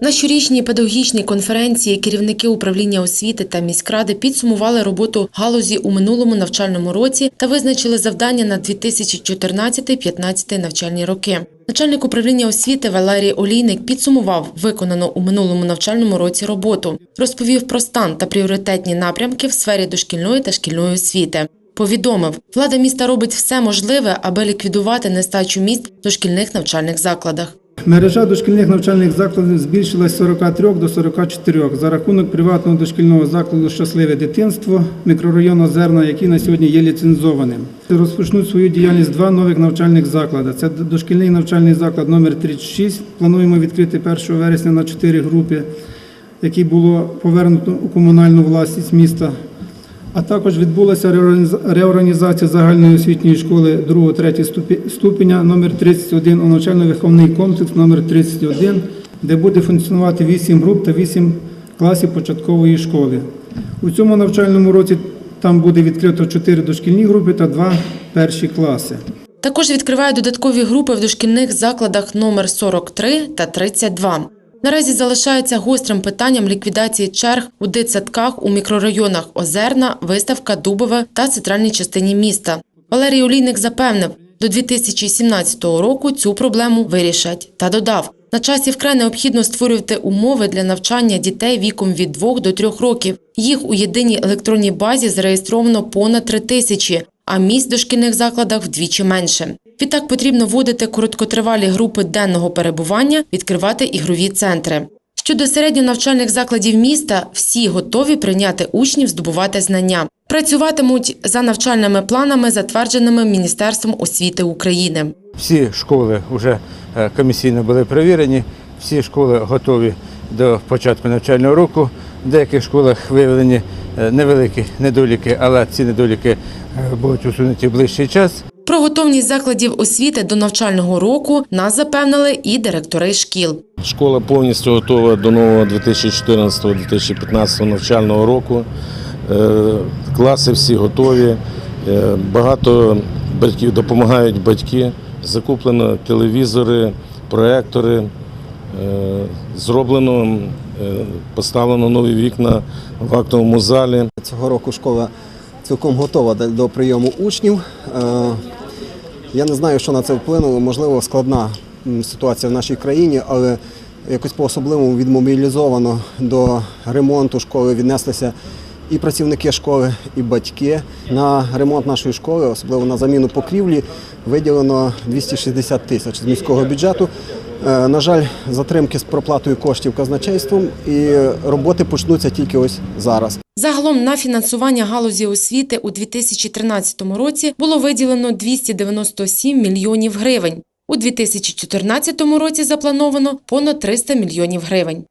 На щорічній педагогічній конференції керівники управління освіти та міськради підсумували роботу галузі у минулому навчальному році та визначили завдання на 2014-15 навчальні роки. Начальник управління освіти Валерій Олійник підсумував виконану у минулому навчальному році роботу, розповів про стан та пріоритетні напрямки в сфері дошкільної та шкільної освіти. Повідомив, влада міста робить все можливе, аби ліквідувати нестачу місць в дошкільних навчальних закладах. Мережа дошкільних навчальних закладів збільшилась з 43 до 44 за рахунок приватного дошкільного закладу Щасливе дитинство мікрорайону Озерна, який на сьогодні є ліцензованим. Розпочнуть свою діяльність два нових навчальних заклади. Це дошкільний навчальний заклад номер 36. Плануємо відкрити 1 вересня на 4 групи, який було повернуто у комунальну власність міста. А також відбулася реорганіза- реорганізація загальної освітньої школи 2-3 ступі- ступеня номер 31 у навчально-виховний комплекс номер 31, де буде функціонувати 8 груп та 8 класів початкової школи. У цьому навчальному році там буде відкрито 4 дошкільні групи та 2 перші класи. Також відкривають додаткові групи в дошкільних закладах номер 43 та 32. Наразі залишається гострим питанням ліквідації черг у дитсадках у мікрорайонах Озерна, Виставка, Дубове та центральній частині міста. Валерій Олійник запевнив, до 2017 року цю проблему вирішать та додав. На часі вкрай необхідно створювати умови для навчання дітей віком від 2 до 3 років. Їх у єдиній електронній базі зареєстровано понад 3 тисячі, а місць дошкільних закладах вдвічі менше. Відтак потрібно вводити короткотривалі групи денного перебування, відкривати ігрові центри. Щодо середньонавчальних закладів міста, всі готові прийняти учнів, здобувати знання. Працюватимуть за навчальними планами, затвердженими Міністерством освіти України. Всі школи вже е, комісійно були перевірені, всі школи готові до початку навчального року. В деяких школах виявлені е, невеликі недоліки, але ці недоліки е, будуть усунуті в ближчий час. Про готовність закладів освіти до навчального року нас запевнили і директори шкіл. Школа повністю готова до нового 2014-2015 навчального року. Е, Класи всі готові. Е, Багато батьків допомагають батьки. Закуплено телевізори, проектори. Е, Зроблено, поставлено нові вікна в актовому залі. Цього року школа цілком готова до- прийому учнів. Е, Я не знаю, що на це вплинуло. Можливо, складна ситуація в нашій країні, але якось по-особливому відмобілізовано до ремонту школи віднеслися і працівники школи, і батьки. На ремонт нашої школи, особливо на заміну покрівлі, виділено 260 тисяч з міського бюджету. Е, На жаль, затримки з проплатою коштів казначейством і роботи почнуться тільки ось зараз. Загалом на фінансування галузі освіти у 2013 році було виділено 297 мільйонів гривень. У 2014 році заплановано понад 300 мільйонів гривень.